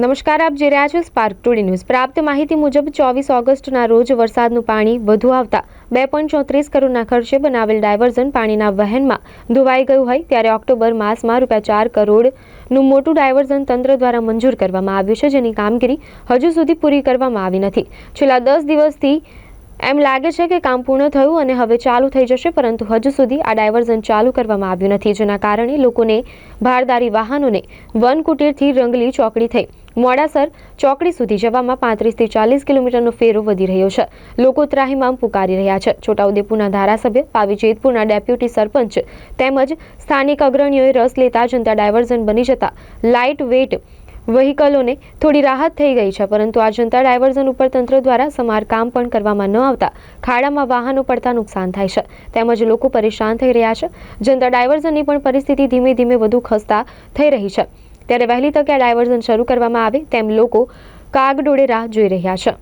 નમસ્કાર, આપ જોઈ રહ્યા છો સ્પાર્ક ટુડે ન્યૂઝ પ્રાપ્ત માહિતી મુજબ ચોવીસ ઓગસ્ટના રોજ વરસાદનું પાણી વધુ આવતા બે પોઈન્ટ ચોત્રીસ કરોડના ખર્ચે બનાવેલ ડાયવર્ઝન પાણીના વહેનમાં ધોવાઈ ગયું હોય ત્યારે ઓક્ટોબર માસમાં રૂપિયા ચાર કરોડનું મોટું ડાયવર્ઝન તંત્ર દ્વારા મંજૂર કરવામાં આવ્યું છે, જેની કામગીરી હજુ સુધી પૂરી કરવામાં આવી નથી. છેલ્લા દસ દિવસથી એમ લાગે છે કે કામ પૂર્ણ થયું અને હવે ચાલુ થઈ જશે, પરંતુ હજુ સુધી આ ડાયવર્ઝન ચાલુ કરવામાં આવ્યું નથી, જેના કારણે લોકોને ભારદારી વાહનોને વન કુટીરથી રંગલી ચોકડી થઈ. મોડાસર ચોકડી સુધી જવામાં પાંત્રીસથી ચાલીસ કિલોમીટરનો ફેરો વધી રહ્યો છે. લોકો ત્રાહિમામ પુકારી રહ્યા છે. છોટાઉદેપુરના ધારાસભ્ય પાવી જેતપુરના ડેપ્યુટી સરપંચ તેમજ સ્થાનિક અગ્રણીઓએ રસ લેતા જનતા ડાયવર્ઝન બની જતા લાઇટ વેટ વ્હીકલોને થોડી રાહત થઈ ગઈ છે, પરંતુ આ જનતા ડાયવર્ઝન ઉપર તંત્ર દ્વારા સમારકામ પણ કરવામાં ન આવતા ખાડામાં વાહનો પડતા નુકસાન થાય છે. તેમજ લોકો પરેશાન થઈ રહ્યા છે. જનતા ડાયવર્ઝનની પણ પરિસ્થિતિ ધીમે ધીમે વધુ ખસ્તા થઈ રહી છે. ત્યારે વહેલી તકે આ ડાયવર્ઝન શરૂ કરવામાં આવે તેમ લોકો કાગડોળે રાહ જોઈ રહ્યા છે.